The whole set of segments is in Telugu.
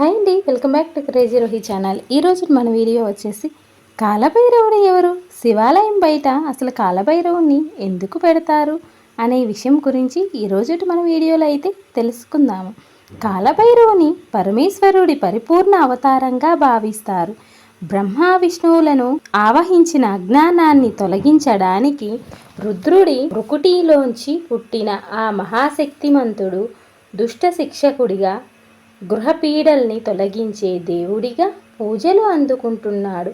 హాయ్ అండి welcome back to crazy Rohi channel. ఈరోజు మన వీడియో వచ్చేసి కాలభైరవుడు ఎవరు? శివాలయం బయట అసలు కాలభైరవుని ఎందుకు పెడతారు? అనే విషయం గురించి ఈరోజు మన వీడియోలో అయితే తెలుసుకుందాము. కాలభైరవుని పరమేశ్వరుడి పరిపూర్ణ అవతారంగా భావిస్తారు. బ్రహ్మ విష్ణువులను ఆవహించిన అజ్ఞానాన్ని తొలగించడానికి రుద్రుడి రుకుటిలోంచి పుట్టిన ఆ మహాశక్తిమంతుడు దుష్ట శిక్షకుడిగా గృహపీడల్ని తొలగించే దేవుడిగా పూజలు అందుకుంటున్నాడు.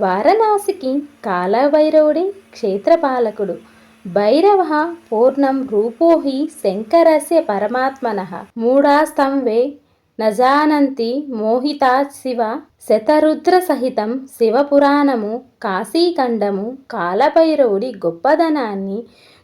వారణాసికి కాలభైరవుడే క్షేత్రపాలకుడు. భైరవ పూర్ణం రూపోహి శంకరస్య పరమాత్మన. మూఢాస్తంభే నజానంతి మోహితా శివ శతరుద్ర సహితం శివపురాణము కాశీఖండము కాలభైరవుడి గొప్పదనాన్ని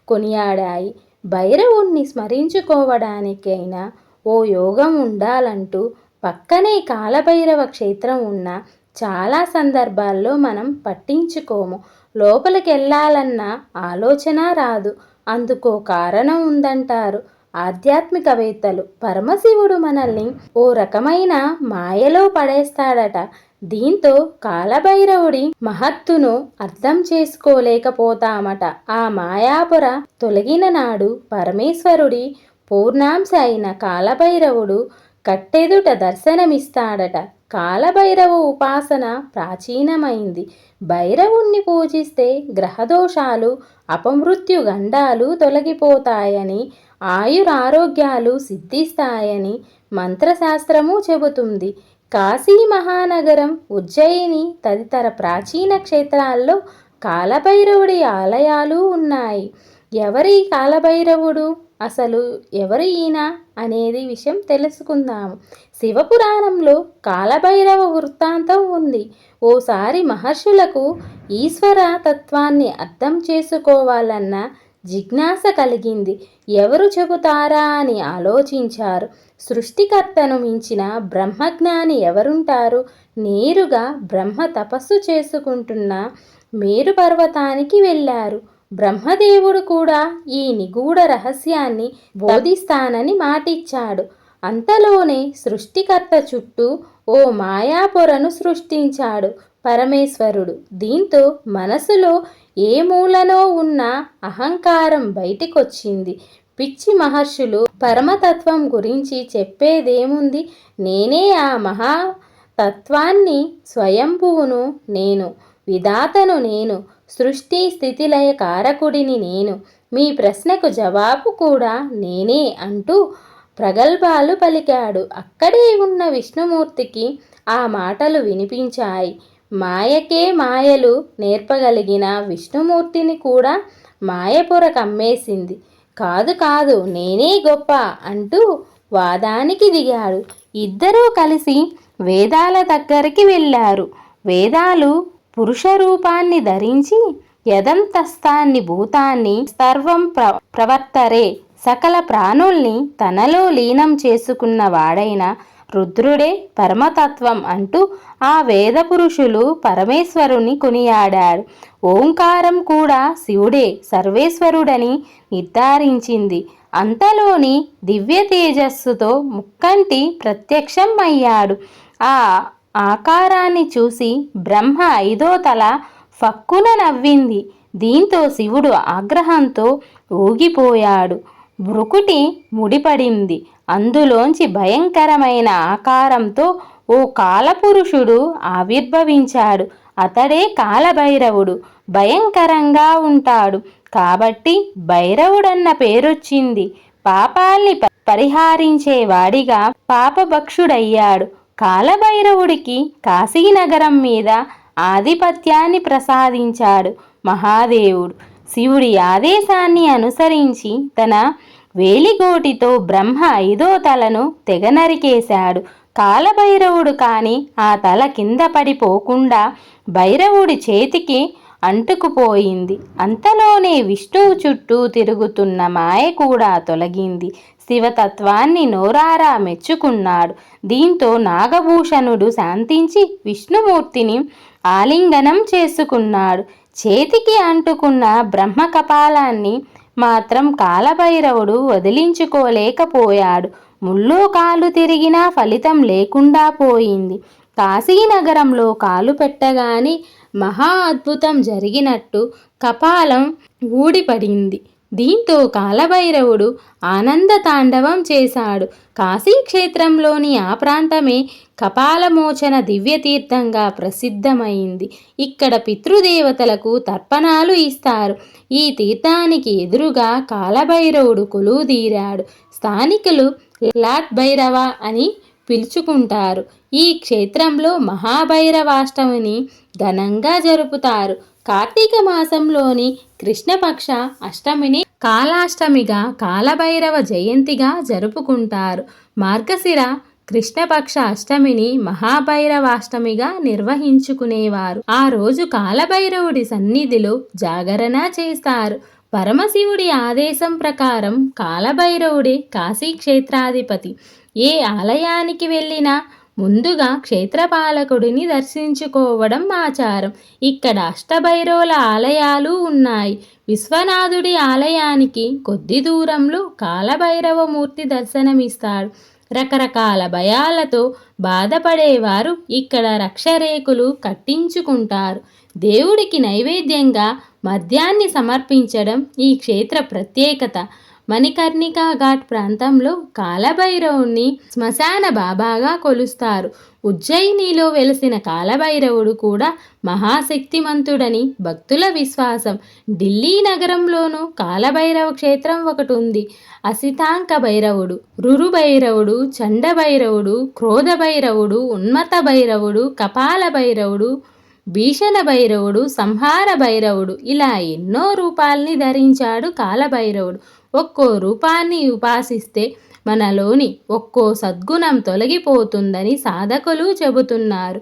కొనియాడాయి. భైరవుణ్ణి స్మరించుకోవడానికైనా ఓ యోగం ఉండాలంటూ పక్కనే కాలభైరవ క్షేత్రం ఉన్న చాలా సందర్భాల్లో మనం పట్టించుకోము. లోపలికి వెళ్ళాలన్న ఆలోచన రాదు. అందుకో కారణం ఉందంటారు ఆధ్యాత్మికవేత్తలు. పరమశివుడు మనల్ని ఓ రకమైన మాయలో పడేస్తాడట. దీంతో కాలభైరవుడి మహత్తును అర్థం చేసుకోలేకపోతామట. ఆ మాయాపుర తొలగిన నాడు పరమేశ్వరుడి పూర్ణాంశ అయిన కాలభైరవుడు కట్టెదుట దర్శనమిస్తాడట. కాలభైరవ ఉపాసన ప్రాచీనమైంది. భైరవుణ్ణి పూజిస్తే గ్రహదోషాలు అపమృత్యు గండాలు తొలగిపోతాయని ఆయురారోగ్యాలు సిద్ధిస్తాయని మంత్రశాస్త్రము చెబుతుంది. కాశీ మహానగరం ఉజ్జయిని తదితర ప్రాచీన క్షేత్రాల్లో కాలభైరవుడి ఆలయాలు ఉన్నాయి. ఎవరి కాలభైరవుడు? అసలు ఎవరు ఈయన అనేది విషయం తెలుసుకుందాము శివపురాణంలో కాలభైరవ వృత్తాంతం ఉంది. ఓసారి మహర్షులకు ఈశ్వర తత్వాన్ని అర్థం చేసుకోవాలన్న జిజ్ఞాస కలిగింది. ఎవరు చెబుతారా అని ఆలోచించారు. సృష్టికర్తను మించిన బ్రహ్మజ్ఞాని ఎవరుంటారు? నేరుగా బ్రహ్మ తపస్సు చేసుకుంటున్న మేరు పర్వతానికి వెళ్ళారు. బ్రహ్మదేవుడు కూడా ఈ నిగూఢ రహస్యాన్ని బోధిస్తానని మాటిచ్చాడు. అంతలోనే సృష్టికర్త చుట్టూ ఓ మాయాపొరను సృష్టించాడు పరమేశ్వరుడు. దీంతో మనసులో ఏ మూలనో ఉన్న అహంకారం బయటికొచ్చింది. పిచ్చి మహర్షులు పరమతత్వం గురించి చెప్పేదేముంది? నేనే ఆ మహా తత్వాన్ని స్వయంభువును నేను విధాతను నేను సృష్టి స్థితిలయ కారకుడిని నేను. మీ ప్రశ్నకు జవాబు కూడా నేనే అంటూ ప్రగల్భాలు పలికాడు. అక్కడే ఉన్న విష్ణుమూర్తికి ఆ మాటలు వినిపించాయి. మాయకే మాయలు నేర్పగలిగిన విష్ణుమూర్తిని కూడా మాయపుర కమ్మేసింది. కాదు కాదు నేనే గొప్ప అంటూ వాదానికి దిగాడు. ఇద్దరూ కలిసి వేదాల దగ్గరికి వెళ్ళారు. వేదాలు పురుష రూపాన్ని ధరించి యదంతస్తాన్ని భూతాన్ని సర్వం ప్ర ప్రవర్తరే. సకల ప్రాణుల్ని తనలో లీనం చేసుకున్న వాడైన రుద్రుడే పరమతత్వం అంటూ ఆ వేద పురుషులు పరమేశ్వరుని కొనియాడాడు ఓంకారం కూడా శివుడే సర్వేశ్వరుడని నిర్ధారించింది. అంతలోని దివ్య తేజస్సుతో ముక్కంటి ప్రత్యక్షం అయ్యాడు ఆ ఆకారాన్ని చూసి బ్రహ్మ ఐదో తల ఫక్కున నవ్వింది. దీంతో శివుడు ఆగ్రహంతో ఊగిపోయాడు. బ్రుకుటి ముడిపడింది. అందులోంచి భయంకరమైన ఆకారంతో ఓ కాలపురుషుడు ఆవిర్భవించాడు. అతడే కాలభైరవుడు. భయంకరంగా ఉంటాడు. కాబట్టి భైరవుడన్న పేరొచ్చింది. పాపాల్ని పరిహారించేవాడిగా పాపభక్షుడయ్యాడు. కాలభైరవుడికి కాశీనగరం మీద ఆధిపత్యాన్ని ప్రసాదించాడు మహాదేవుడు. శివుడి ఆదేశాన్ని అనుసరించి తన వేలిగోటితో బ్రహ్మ ఐదో తలను తెగ నరికేశాడు కాలభైరవుడు కాని ఆ తల కింద పడిపోకుండా భైరవుడి చేతికి అంటుకుపోయింది. అంతలోనే విష్ణువు చుట్టూ తిరుగుతున్న మాయ కూడా తొలగింది. శివతత్వాన్ని నోరారా మెచ్చుకున్నాడు. దీంతో నాగభూషణుడు శాంతించి విష్ణుమూర్తిని ఆలింగనం చేసుకున్నాడు. చేతికి అంటుకున్న బ్రహ్మ కపాలాన్ని మాత్రం కాలభైరవుడు వదిలించుకోలేకపోయాడు. ముల్లో కాలు తిరిగినా ఫలితం లేకుండా పోయింది. కాశీనగరంలో కాలు పెట్టగానే మహా అద్భుతం జరిగినట్టు కపాలం ఊడిపడింది. దీంతో కాలభైరవుడు ఆనంద తాండవం చేశాడు. కాశీక్షేత్రంలోని ఆ ప్రాంతమే కపాలమోచన దివ్యతీర్థంగా ప్రసిద్ధమైంది. ఇక్కడ పితృదేవతలకు తర్పణాలు ఇస్తారు. ఈ తీర్థానికి ఎదురుగా కాలభైరవుడు కొలువుదీరాడు స్థానికులు లాట్ భైరవ అని పిలుచుకుంటారు. ఈ క్షేత్రంలో మహాభైరవాష్టమిని ఘనంగా జరుపుతారు. కార్తీక మాసంలోని కృష్ణపక్ష అష్టమిని కాలాష్టమిగా కాలభైరవ జయంతిగా జరుపుకుంటారు. మార్గశిర కృష్ణపక్ష అష్టమిని మహాభైరవాష్టమిగా నిర్వహించుకునేవారు. ఆ రోజు కాలభైరవుడి సన్నిధిలో జాగరణ చేస్తారు. పరమశివుడి ఆదేశం ప్రకారం కాలభైరవుడి కాశీక్షేత్రాధిపతి. ఏ ఆలయానికి వెళ్ళినా ముందుగా క్షేత్రపాలకుడిని దర్శించుకోవడం ఆచారం. ఇక్కడ అష్టభైరవుల ఆలయాలు ఉన్నాయి. విశ్వనాథుడి ఆలయానికి కొద్ది దూరంలో కాలభైరవమూర్తి దర్శనమిస్తాడు. రకరకాల భయాలతో బాధపడేవారు ఇక్కడ రక్షరేకులు కట్టించుకుంటారు. దేవుడికి నైవేద్యంగా మద్యాన్ని సమర్పించడం ఈ క్షేత్ర ప్రత్యేకత. మణికర్ణికా ఘాట్ ప్రాంతంలో కాలభైరవుణ్ణి శ్మశాన బాబాగా కొలుస్తారు. ఉజ్జయినిలో వెలసిన కాలభైరవుడు కూడా మహాశక్తిమంతుడని భక్తుల విశ్వాసం. ఢిల్లీ నగరంలోనూ కాలభైరవ క్షేత్రం ఒకటి ఉంది అసితాంక భైరవుడు రురు భైరవుడు చండ భైరవుడు క్రోధ భైరవుడు ఉన్మత భైరవుడు కపాల భైరవుడు భీషణ భైరవుడు సంహార భైరవుడు ఇలా ఎన్నో రూపాల్ని ధరించాడు కాలభైరవుడు. ఒక్కో రూపాన్ని ఉపాసిస్తే మనలోని ఒక్కో సద్గుణం తొలగిపోతుందని సాధకులు చెబుతున్నారు.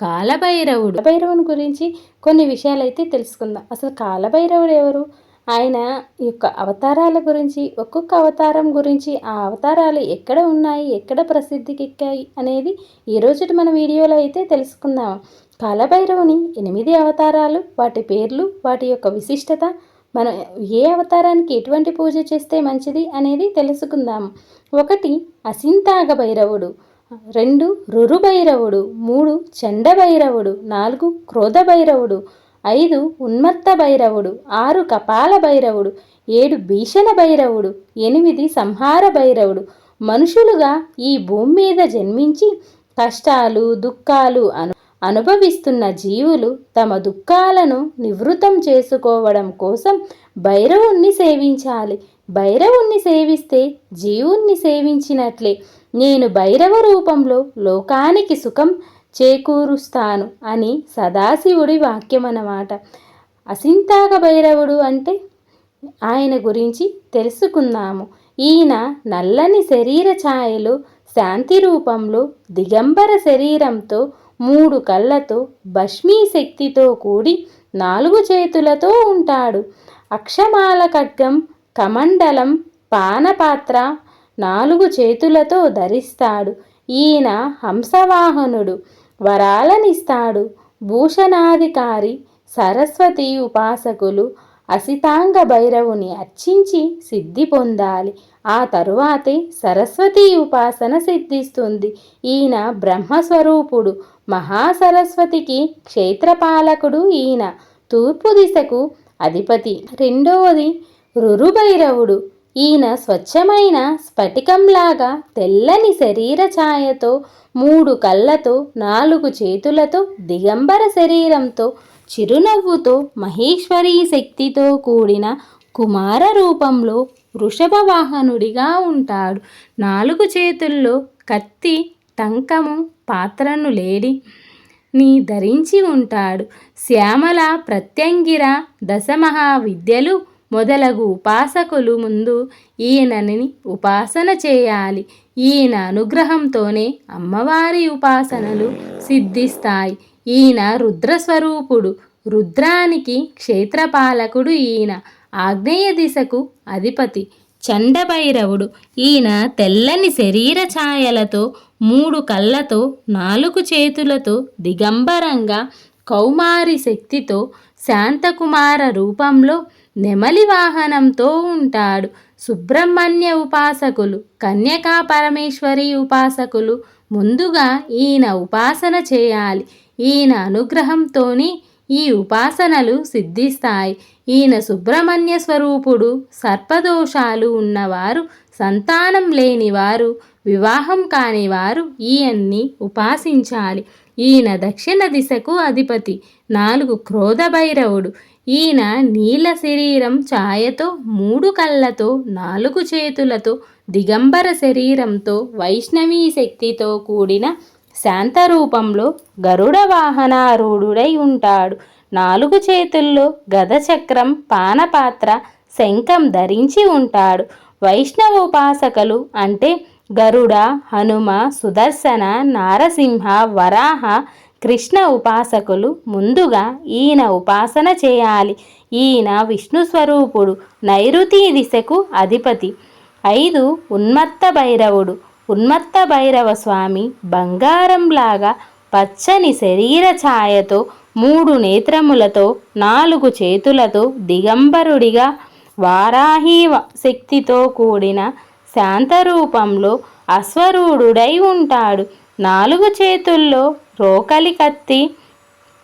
కాలభైరవుడు భైరవుని గురించి కొన్ని విషయాలైతే తెలుసుకుందాం. అసలు కాలభైరవుడు ఎవరు? ఆయన యొక్క అవతారాల గురించి ఒక్కొక్క అవతారం గురించి ఆ అవతారాలు ఎక్కడ ఉన్నాయి ఎక్కడ ప్రసిద్ధికి ఎక్కాయి అనేది ఈరోజు మన వీడియోలో అయితే తెలుసుకుందాం. కాలభైరవుని ఎనిమిది అవతారాలు వాటి పేర్లు వాటి యొక్క విశిష్టత మనం ఏ అవతారానికి ఎటువంటి పూజ చేస్తే మంచిది అనేది తెలుసుకుందాం. ఒకటి అసింతాగ భైరవుడు. రెండు రురుభైరవుడు మూడు చండ భైరవుడు. నాలుగు క్రోధ భైరవుడు. ఐదు ఉన్మత్త భైరవుడు. ఆరు కపాల భైరవుడు. ఏడు భీషణ భైరవుడు. ఎనిమిది సంహార భైరవుడు. మనుషులుగా ఈ భూమి మీద జన్మించి కష్టాలు దుఃఖాలు అను అనుభవిస్తున్న జీవులు తమ దుఃఖాలను నివృత్తం చేసుకోవడం కోసం భైరవుణ్ణి సేవించాలి. భైరవుణ్ణి సేవిస్తే జీవుణ్ణి సేవించినట్లే. నేను భైరవ రూపంలో లోకానికి సుఖం చేకూరుస్తాను అని సదాశివుడి వాక్యం అన్నమాట అసింతాక భైరవుడు అంటే ఆయన గురించి తెలుసుకుందాము ఈయన నల్లని శరీర ఛాయలు శాంతి రూపంలో దిగంబర శరీరంతో మూడు కళ్ళతో భస్మీ శక్తితో కూడి నాలుగు చేతులతో ఉంటాడు. అక్షమాల ఖడ్గం కమండలం పానపాత్ర నాలుగు చేతులతో ధరిస్తాడు. ఈయన హంసవాహనుడు వరాలనిస్తాడు. భూషణాధికారి సరస్వతి ఉపాసకులు అసితాంగ భైరవుని అర్చించి సిద్ధి పొందాలి. ఆ తరువాతే సరస్వతి ఉపాసన సిద్ధిస్తుంది. ఈయన బ్రహ్మస్వరూపుడు మహాసరస్వతికి క్షేత్రపాలకుడు ఈయన. తూర్పు దిశకు అధిపతి. రెండవది రురుభైరవుడు. ఈయన స్వచ్ఛమైన స్ఫటికంలాగా తెల్లని శరీర ఛాయతో మూడు కళ్ళతో నాలుగు చేతులతో దిగంబర శరీరంతో చిరునవ్వుతో మహేశ్వరీ శక్తితో కూడిన కుమార రూపంలో వృషభ వాహనుడిగా ఉంటాడు. నాలుగు చేతుల్లో కత్తి టంకము పాత్రను లేడి ని ధరించి ఉంటాడు. శ్యామల ప్రత్యంగిర దశమహా విద్యలు మొదలగు ఉపాసకులు ముందు ఈయనని ఉపాసన చేయాలి. ఈయన అనుగ్రహంతోనే అమ్మవారి ఉపాసనలు సిద్ధిస్తాయి. ఈయన రుద్రస్వరూపుడు రుద్రానికి క్షేత్రపాలకుడు ఈయన ఆగ్నేయ దిశకు అధిపతి చండభైరవుడు. ఈయన తెల్లని శరీర ఛాయలతో మూడు కళ్ళతో నాలుగు చేతులతో దిగంబరంగా కౌమారి శక్తితో శాంతకుమార రూపంలో నెమలి వాహనంతో ఉంటాడు. సుబ్రహ్మణ్య ఉపాసకులు కన్యకా పరమేశ్వరి ఉపాసకులు ముందుగా ఈయన ఉపాసన చేయాలి. ఈయన అనుగ్రహంతోని ఈ ఉపాసనలు సిద్ధిస్తాయి. ఈయన సుబ్రహ్మణ్య స్వరూపుడు సర్పదోషాలు ఉన్నవారు సంతానం లేనివారు వివాహం కానివారు ఈయన్ని ఉపాసించాలి. ఈయన దక్షిణ దిశకు అధిపతి నాలుగు క్రోధ భైరవుడు. ఈయన నీల శరీరం ఛాయతో మూడు కళ్ళతో నాలుగు చేతులతో దిగంబర శరీరంతో వైష్ణవీ శక్తితో కూడిన శాంతరూపంలో గరుడ వాహనారూఢుడై ఉంటాడు. నాలుగు చేతుల్లో గదచక్రం పానపాత్ర శంఖం ధరించి ఉంటాడు. వైష్ణవ ఉపాసకులు అంటే గరుడ హనుమ సుదర్శన నారసింహ వరాహ కృష్ణ ఉపాసకులు ముందుగా ఈయన ఉపాసన చేయాలి. ఈయన విష్ణు స్వరూపుడు నైరుతి దిశకు అధిపతి. ఐదు ఉన్మత్త భైరవుడు. ఉన్మత్త భైరవ స్వామి బంగారంలాగా పచ్చని శరీర ఛాయతో మూడు నేత్రములతో నాలుగు చేతులతో దిగంబరుడిగా వారాహి శక్తితో కూడిన శాంతరూపంలో అశ్వరూఢుడై ఉంటాడు. నాలుగు చేతుల్లో రోకలి కత్తి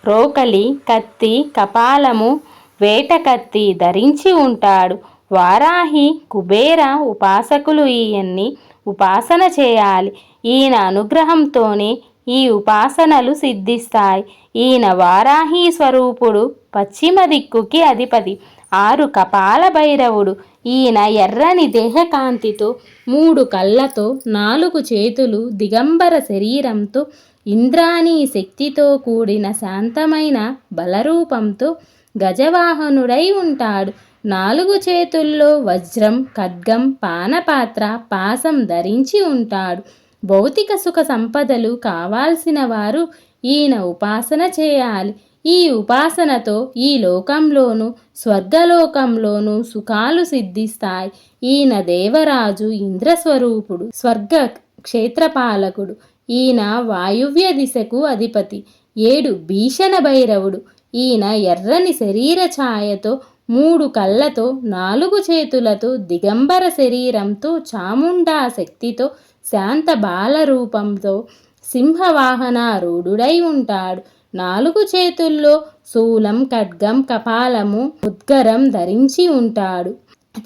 రోకలి కత్తి కపాలము వేట కత్తి ధరించి ఉంటాడు. వారాహి కుబేర ఉపాసకులు ఈయన్ని ఉపాసన చేయాలి. ఈయన అనుగ్రహంతోనే ఈ ఉపాసనలు సిద్ధిస్తాయి. ఈయన వారాహి స్వరూపుడు పశ్చిమ దిక్కుకి అధిపతి. ఆరు కపాల భైరవుడు. ఈయన ఎర్రని దేహకాంతితో మూడు కళ్ళతో నాలుగు చేతులు దిగంబర శరీరంతో ఇంద్రాణి శక్తితో కూడిన శాంతమైన బలరూపంతో గజవాహనుడై ఉంటాడు. నాలుగు చేతుల్లో వజ్రం ఖడ్గం పానపాత్ర పాసం ధరించి ఉంటాడు. భౌతిక సుఖ సంపదలు కావాల్సిన వారు ఈయన ఉపాసన చేయాలి. ఈ ఉపాసనతో ఈ లోకంలోను స్వర్గలోకంలోను సుఖాలు సిద్ధిస్తాయి. ఈయన దేవరాజు ఇంద్రస్వరూపుడు స్వర్గ క్షేత్రపాలకుడు. ఈయన వాయువ్య దిశకు అధిపతి. ఏడు భీషణ భైరవుడు. ఈయన ఎర్రని శరీర ఛాయతో మూడు కళ్ళతో నాలుగు చేతులతో దిగంబర శరీరంతో చాముండా శక్తితో శాంత బాల రూపంతో సింహవాహనారూఢుడై ఉంటాడు. నాలుగు చేతుల్లో శూలం ఖడ్గం కపాలము ఉద్గరం ధరించి ఉంటాడు.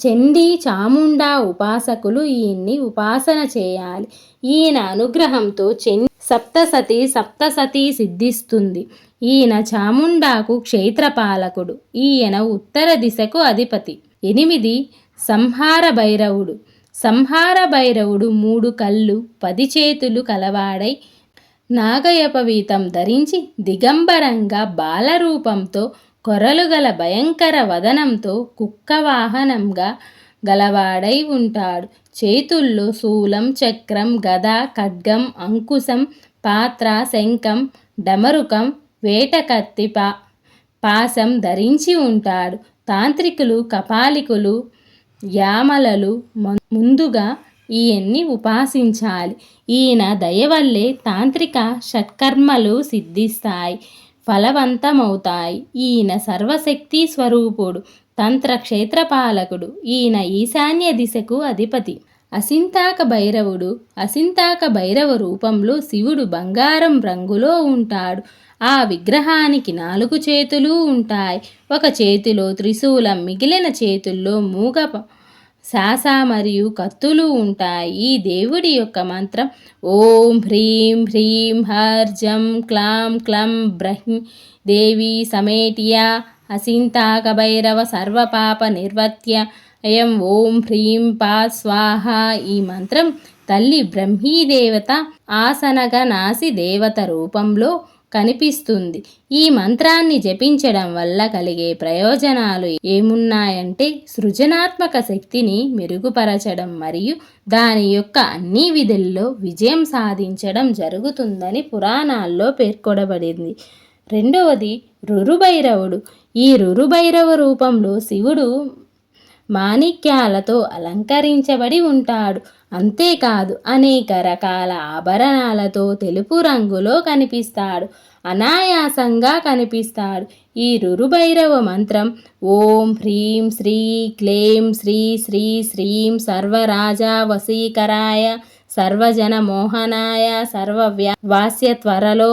చండీ చాముండా ఉపాసకులు ఈయన్ని ఉపాసన చేయాలి. ఈయన అనుగ్రహంతో చెన్ సప్తసతి సప్తసతి సిద్ధిస్తుంది. ఈయన చాముండాకు క్షేత్రపాలకుడు. ఈయన ఉత్తర దిశకు అధిపతి. ఎనిమిది సంహార భైరవుడు సంహార భైరవుడు మూడు కళ్ళు పది చేతులు కలవాడై నాగయపవీతం ధరించి దిగంబరంగా బాలరూపంతో కొరలు గల భయంకర వదనంతో కుక్క వాహనంగా గలవాడై ఉంటాడు. చేతుల్లో శూలం చక్రం గద ఖడ్గం అంకుశం పాత్ర శంఖం డమరుకం వేటకత్తి పా పాసం ధరించి ఉంటాడు. తాంత్రికులు కపాలికులు యామలలు ముందుగా ఈయన్ని ఉపాసించాలి. ఈయన దయవల్లే తాంత్రిక షట్కర్మలు సిద్ధిస్తాయి ఫలవంతమవుతాయి. ఈయన సర్వశక్తి స్వరూపుడు తంత్ర క్షేత్రపాలకుడు ఈయన ఈశాన్య దిశకు అధిపతి. అసింతాక భైరవుడు అసింతాక భైరవ రూపంలో శివుడు బంగారం రంగులో ఉంటాడు. ఆ విగ్రహానికి నాలుగు చేతులు ఉంటాయి. ఒక చేతిలో త్రిశూలం మిగిలిన చేతుల్లో మూగ శాస మరియు కత్తులు ఉంటాయి. ఈ దేవుడి యొక్క మంత్రం ఓం హ్రీం హ్రీం హర్జం క్లాం క్లం బ్రహ్మి దేవి సమేటియా అసింతాకభైరవ సర్వపాప నిర్వర్త్య అయం ఓం హ్రీం పా స్వాహ. ఈ మంత్రం తల్లి బ్రహ్మీదేవత ఆసనగ నాసి దేవత రూపంలో కనిపిస్తుంది. ఈ మంత్రాన్ని జపించడం వల్ల కలిగే ప్రయోజనాలు ఏమున్నాయంటే సృజనాత్మక శక్తిని మెరుగుపరచడం మరియు దాని యొక్క అన్ని విధుల్లో విజయం సాధించడం జరుగుతుందని పురాణాల్లో పేర్కొనబడింది. రెండవది రురుభైరవుడు. ఈ రురుభైరవ రూపంలో శివుడు మాణిక్యాలతో అలంకరించబడి ఉంటాడు. అంతేకాదు అనేక రకాల ఆభరణాలతో తెలుపు రంగులో కనిపిస్తాడు. అనాయాసంగా కనిపిస్తాడు. ఈ రురుభైరవ మంత్రం ఓం హ్రీం శ్రీ క్లేం శ్రీ శ్రీ శ్రీం సర్వరాజా వశీకరాయ సర్వజన మోహనాయ సర్వవ్యా వాస్య త్వరలో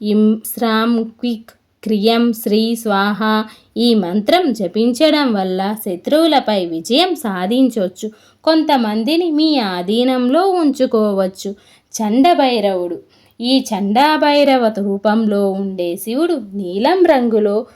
ఇం శ్రాం క్విక్ క్రియం శ్రీ స్వాహ. ఈ మంత్రం జపించడం వల్ల శత్రువులపై విజయం సాధించవచ్చు కొంతమందిని మీ ఆధీనంలో ఉంచుకోవచ్చు. చండభైరవుడు. ఈ చండాభైరవ రూపంలో ఉండే శివుడు నీలం రంగులో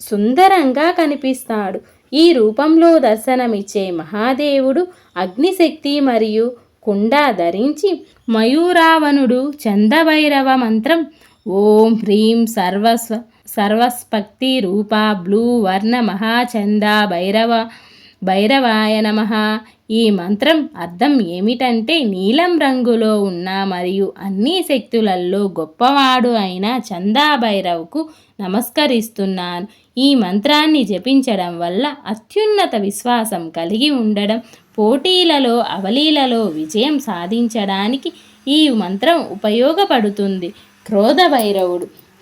సుందరంగా కనిపిస్తాడు. ఈ రూపంలో దర్శనమిచ్చే మహాదేవుడు అగ్నిశక్తి మరియు కుండా ధరించి మయూరావణుడు చందభైరవ మంత్రం. ఓం హ్రీం సర్వస్వ సర్వస్పక్తి రూప బ్లూ వర్ణ మహాచంద భైరవ భైరవాయ నమ. ఈ మంత్రం అర్థం ఏమిటంటే నీలం రంగులో ఉన్న మరియు అన్ని శక్తులలో గొప్పవాడు అయిన చందా భైరవ్కు నమస్కరిస్తున్నాను. ఈ మంత్రాన్ని జపించడం వల్ల అత్యున్నత విశ్వాసం కలిగి ఉండడం పోటీలలో అవలీలలో విజయం సాధించడానికి ఈ మంత్రం ఉపయోగపడుతుంది. క్రోధ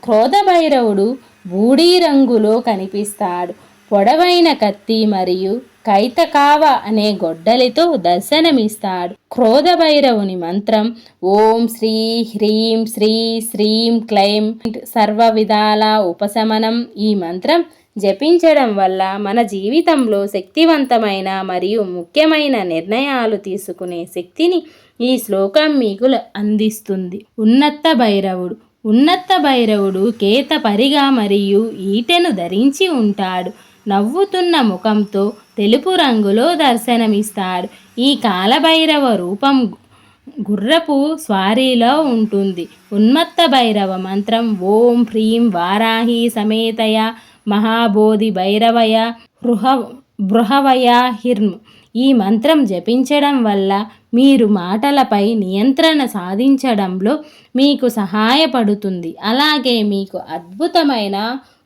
క్రోధభైరవుడు క్రోధ భైరవుడు బూడీ రంగులో కనిపిస్తాడు. పొడవైన కత్తి మరియు కైతకావ అనే గొడ్డలితో దర్శనమిస్తాడు. క్రోధ భైరవుని మంత్రం ఓం శ్రీ హ్రీం శ్రీ శ్రీం క్లైం సర్వ విధాల ఉపశమనం ఈ మంత్రం జపించడం వల్ల మన జీవితంలో శక్తివంతమైన మరియు ముఖ్యమైన నిర్ణయాలు తీసుకునే శక్తిని ఈ శ్లోకం మీకు అందిస్తుంది. ఉన్నత భైరవుడు ఉన్నత్త భైరవుడు కేత పరిగా మరియు ఈటెను ధరించి ఉంటాడు. నవ్వుతున్న ముఖంతో తెలుపు రంగులో దర్శనమిస్తాడు. ఈ కాలభైరవ రూపం గుర్రపు స్వారీలో ఉంటుంది. ఉన్మత్త భైరవ మంత్రం ఓం హ్రీం వారాహి సమేతయ మహాబోధి భైరవయ బృహ బృహవయ హిర్మ్ ఈ మంత్రం జపించడం వల్ల మీరు మాటలపై నియంత్రణ సాధించడంలో మీకు సహాయపడుతుంది. అలాగే మీకు అద్భుతమైన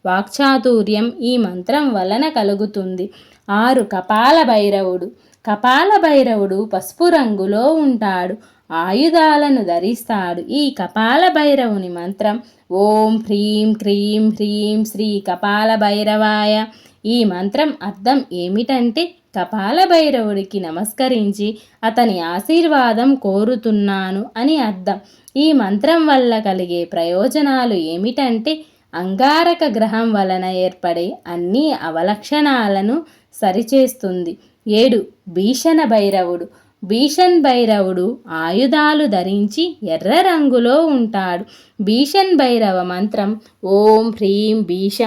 వాక్చాతుర్యం ఈ మంత్రం వలన కలుగుతుంది. ఆరు కపాల భైరవుడు. కపాల భైరవుడు పసుపు రంగులో ఉంటాడు. ఆయుధాలను ధరిస్తాడు. ఈ కపాల భైరవుని మంత్రం ఓం హ్రీం క్రీం హ్రీం శ్రీ కపాల భైరవాయ. ఈ మంత్రం అర్థం ఏమిటంటే కపాల భైరవుడికి నమస్కరించి అతని ఆశీర్వాదం కోరుతున్నాను అని అర్థం. ఈ మంత్రం వల్ల కలిగే ప్రయోజనాలు ఏమిటంటే అంగారక గ్రహం వలన ఏర్పడే అన్ని అవలక్షణాలను సరిచేస్తుంది. ఏడు. భీషణ భైరవుడు. భీషణ్ భైరవుడు ఆయుధాలు ధరించి ఎర్ర రంగులో ఉంటాడు. భీషణ్ భైరవ మంత్రం ఓం హ్రీం భీష.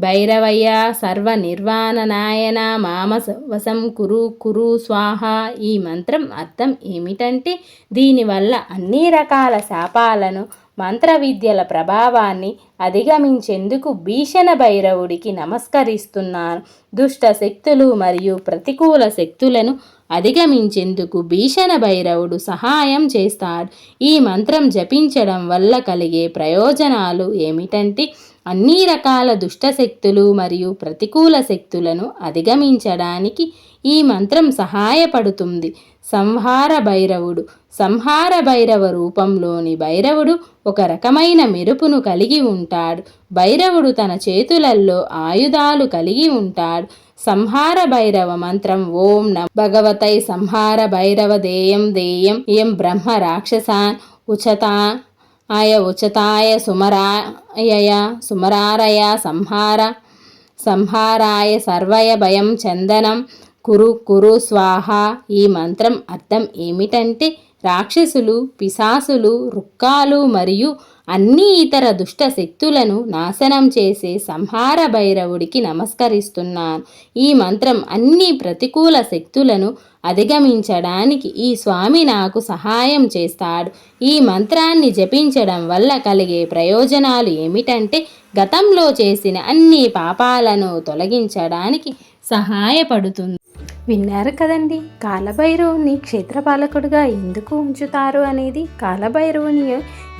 భైరవయ్య సర్వ నిర్వాణ నాయన మామ వసం కురు కురు స్వాహ. ఈ మంత్రం అర్థం ఏమిటంటే దీనివల్ల అన్ని రకాల శాపాలను మంత్ర విద్యల ప్రభావాన్ని అధిగమించేందుకు భీషణ భైరవుడికి నమస్కరిస్తున్నాను దుష్ట శక్తులు మరియు ప్రతికూల శక్తులను అధిగమించేందుకు భీషణ భైరవుడు సహాయం చేస్తాడు. ఈ మంత్రం జపించడం వల్ల కలిగే ప్రయోజనాలు ఏమిటంటే అన్ని రకాల దుష్టశక్తులు మరియు ప్రతికూల శక్తులను అధిగమించడానికి ఈ మంత్రం సహాయపడుతుంది. సంహార భైరవుడు. సంహార భైరవ రూపంలోని భైరవుడు ఒక రకమైన మెరుపును కలిగి ఉంటాడు. భైరవుడు తన చేతులల్లో ఆయుధాలు కలిగి ఉంటాడు. సంహార భైరవ మంత్రం ఓం న భగవతై సంహార భైరవ దేయం దేయం. ఎం బ్రహ్మ రాక్షసాన్ ఉచతాన్ ఆయ ఉచతాయ సుమరాయ సుమరారయ సంహార సంహారాయ సర్వయ భయం చందనం కురు కురు స్వాహ. ఈ మంత్రం అర్థం ఏమిటంటే రాక్షసులు పిశాసులు రుక్కాలు మరియు అన్ని ఇతర దుష్ట శక్తులను నాశనం చేసే సంహార భైరవుడికి నమస్కరిస్తున్నాను. ఈ మంత్రం అన్ని ప్రతికూల శక్తులను అధిగమించడానికి ఈ స్వామి నాకు సహాయం చేస్తాడు. ఈ మంత్రాన్ని జపించడం వల్ల కలిగే ప్రయోజనాలు ఏమిటంటే గతంలో చేసిన అన్ని పాపాలను తొలగించడానికి సహాయపడుతుంది. విన్నారు కదండి. కాలభైరవుని క్షేత్రపాలకుడుగా ఎందుకు ఉంచుతారు అనేది కాలభైరవుని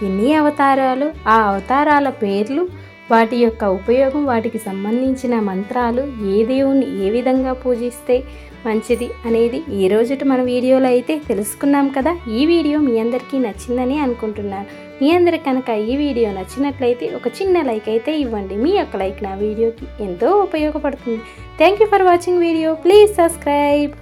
ఎన్ని అవతారాలు ఆ అవతారాల పేర్లు వాటి యొక్క ఉపయోగం వాటికి సంబంధించిన మంత్రాలు ఏ దేవుణ్ణి ఏ విధంగా పూజిస్తే మంచిది అనేది ఈ రోజుటి మన వీడియోలో అయితే తెలుసుకున్నాం కదా. ఈ వీడియో మీ అందరికీ నచ్చిందని అనుకుంటున్నాను. మీ అందరికి కనుక ఈ వీడియో నచ్చినట్లయితే ఒక చిన్న లైక్ అయితే ఇవ్వండి. మీ యొక్క లైక్ నా వీడియోకి ఎంతో ఉపయోగపడుతుంది. Thank you for watching video please subscribe